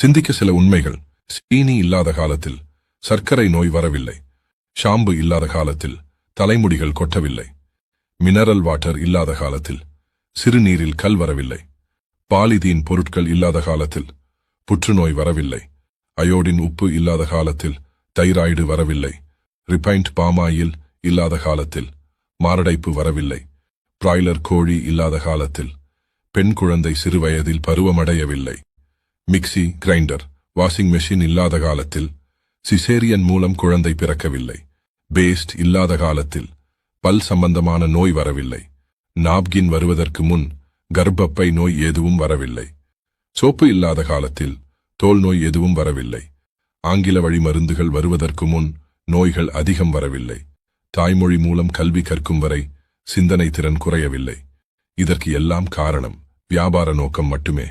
சிந்திக்க சில உண்மைகள். சீனி இல்லாத காலத்தில் சர்க்கரை நோய் வரவில்லை. ஷாம்பு இல்லாத காலத்தில் தலைமுடிகள் கொட்டவில்லை. மினரல் வாட்டர் இல்லாத காலத்தில் சிறுநீரில் கல் வரவில்லை. பாலிதீன் பொருட்கள் இல்லாத காலத்தில் புற்றுநோய் வரவில்லை. அயோடின் உப்பு இல்லாத காலத்தில் தைராய்டு வரவில்லை. ரிஃபைண்ட் பாமாயில் இல்லாத காலத்தில் மாரடைப்பு வரவில்லை. பிராய்லர் கோழி இல்லாத காலத்தில் பெண் குழந்தை சிறுவயதில் பருவமடையவில்லை. மிக்ஸி கிரைண்டர் வாஷிங் மெஷின் இல்லாத காலத்தில் சிசேரியன் மூலம் குழந்தை பிறக்கவில்லை. பேஸ்ட் இல்லாத காலத்தில் பல் சம்பந்தமான நோய் வரவில்லை. நாப்கின் வருவதற்கு முன் கர்ப்பப்பை நோய் எதுவும் வரவில்லை. சோப்பு இல்லாத காலத்தில் தோல் நோய் எதுவும் வரவில்லை. ஆங்கில வழி மருந்துகள் வருவதற்கு முன் நோய்கள் அதிகம் வரவில்லை. தாய்மொழி மூலம் கல்வி கற்கும் வரை சிந்தனை திறன் குறையவில்லை. இதற்கு எல்லாம் காரணம் வியாபார நோக்கம் மட்டுமே.